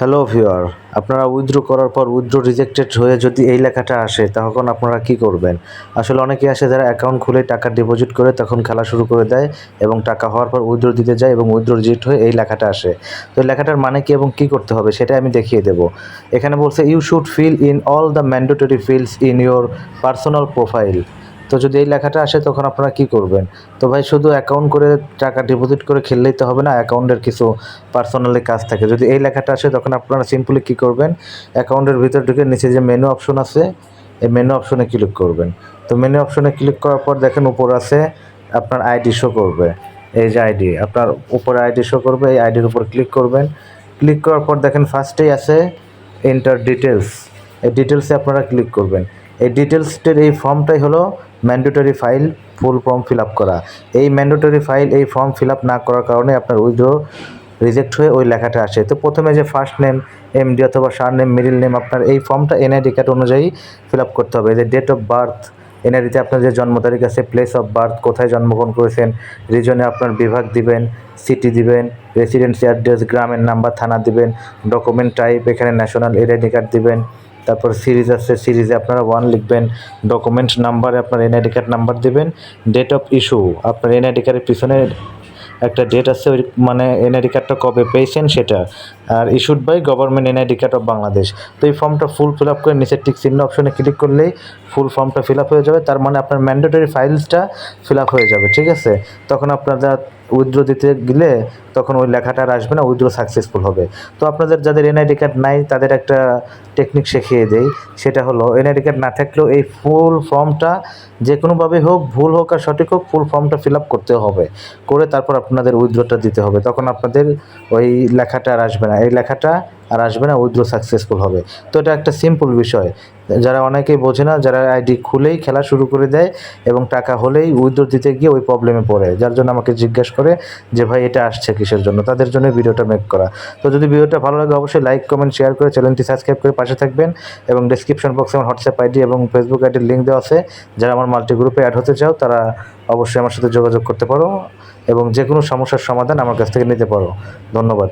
Hello viewer আপনারা withdraw করার পর উইথড্র রিজেক্টেড হয়ে যদি এই লেখাটা আসে, তখন আপনারা কি করবেন? আসলে অনেকে আসে যারা অ্যাকাউন্ট খুলে টাকা ডিপোজিট করে তখন খেলা শুরু করে দেয় এবং টাকা হওয়ার পর উইথড্র দিতে যায় এবং উইথড্র রিজেক্ট হয়ে এই লেখাটা আসে। তো লেখাটার মানে কি এবং কি করতে হবে সেটা আমি দেখিয়ে দেব। এখানে বলছে you should fill in all the mandatory fields in your personal profile তো যদি এই লেখাটা আসে, তখন আপনারা কি করবেন? তো ভাই, শুধু অ্যাকাউন্ট করে টাকা ডিপোজিট করে খেললেই তো হবে না অ্যাকাউন্টের কিছু পার্সোনালি কাজ থাকে। যদি এই লেখাটা আসে, তখন আপনারা সিম্পলি কী করবেন? অ্যাকাউন্টের ভিতর ঢুকে নিচে যে মেনু অপশন আছে, এই মেনু অপশনে ক্লিক করবেন। তো মেনু অপশনে ক্লিক করার পর দেখেন উপর আছে আপনার আইডি শো করবে। এই যে আইডি আপনার উপরে আইডি শো করবে, এই আইডির উপর ক্লিক করবেন। ক্লিক করার পর দেখেন ফার্স্টেই আছে এন্টার ডিটেলস এই ডিটেলসে আপনারা ক্লিক করবেন। এই ডিটেলসটির এই ফর্মটাই হলো mandatory file full form fill up করা। এই ম্যান্ডেটরি ফাইল এই ফর্ম ফিল আপ না করার কারণে আপনার উইথড্র রিজেক্ট হয়ে ওই লেখাটা আসে। তো প্রথমে যে ফার্স্ট নেম এমডি অথবা সার নেম মিডিল নেম আপনার এই ফর্মটা এনআইডি কার্ড অনুযায়ী ফিল আপ করতে হবে। যে ডেট অফ বার্থ এনআইডিতে আপনার যে জন্ম তারিখ আছে প্লেস অফ বার্থ কোথায় জন্মগ্রহণ করেছেন রিজনে আপনার বিভাগ দিবেন সিটি দিবেন রেসিডেন্সি অ্যাড্রেস গ্রামের নাম্বার থানা দিবেন ডকুমেন্ট টাইপ এখানে ন্যাশনাল এনআইডি কার্ড দিবেন তারপর সিরিজ আছে সিরিজে আপনারা ওয়ান লিখবেন ডকুমেন্ট নাম্বারে আপনার এনআইডি কার্ড নাম্বার দেবেন ডেট অফ ইস্যু আপনার এনআইডি কার্ডের পিছনে একটা ডেট আছে, ওই মানে এনআইডি কার্ডটা কবে পেয়েছেন সেটা, আর issued by government NID card of Bangladesh তো এই ফর্মটা ফুল ফিল আপ করে নিচের টিক চিহ্ন অপশনে ক্লিক করলেই ফুল ফর্মটা ফিল আপ হয়ে যাবে, তার মানে আপনার ম্যান্ডেটরি ফাইলসটা ফিল আপ হয়ে যাবে, ঠিক আছে? তখন আপনারা উইথড্র দিতে গেলে তখন ওই লেখাটা আর আসবে না, উইথড্র সাকসেসফুল হবে। তো আপনাদের যাদের এনআইডি কার্ড নাই, তাদের একটা টেকনিক শিখিয়ে দেই। সেটা হলো এনআইডি কার্ড না থাকলেও এই ফুল ফর্মটা যে কোনোভাবে হোক, ভুল হোক আর সঠিক হোক ফুল ফর্মটা ফিল আপ করতে হবে। করে তারপর আপনাদের উইথড্রটা দিতে হবে। তখন আপনাদের ওই লেখাটা আর আসবে না। এই লেখাটা আর আসবে না উইথড্র সাকসেসফুল হবে। তো এটা একটা সিম্পল বিষয়। যারা অনেকেই বোঝে না, যারা আইডি খুলেই খেলা শুরু করে দেয় এবং টাকা হলেই উইথড্র দিতে গিয়ে ওই প্রবলেমে পড়ে। যার জন্য আমাকে জিজ্ঞেস করে যে, ভাই, এটা আসছে কিসের জন্য? তাদের জন্য ভিডিওটা মেক করা। তো যদি ভিডিওটা ভালো লাগে, অবশ্যই লাইক কমেন্ট শেয়ার করে চ্যানেলটি সাবস্ক্রাইব করে পাশে থাকবেন এবং ডিসক্রিপশন বক্সে আমার হোয়াটসঅ্যাপ আইডি এবং ফেসবুক আইডির লিঙ্ক দেওয়া আছে। যারা আমার মাল্টি গ্রুপে অ্যাড হতে চাও, তারা অবশ্যই আমার সাথে যোগাযোগ করতে পারো এবং যে কোনো সমস্যার সমাধান আমার কাছ থেকে নিতে পারো। ধন্যবাদ।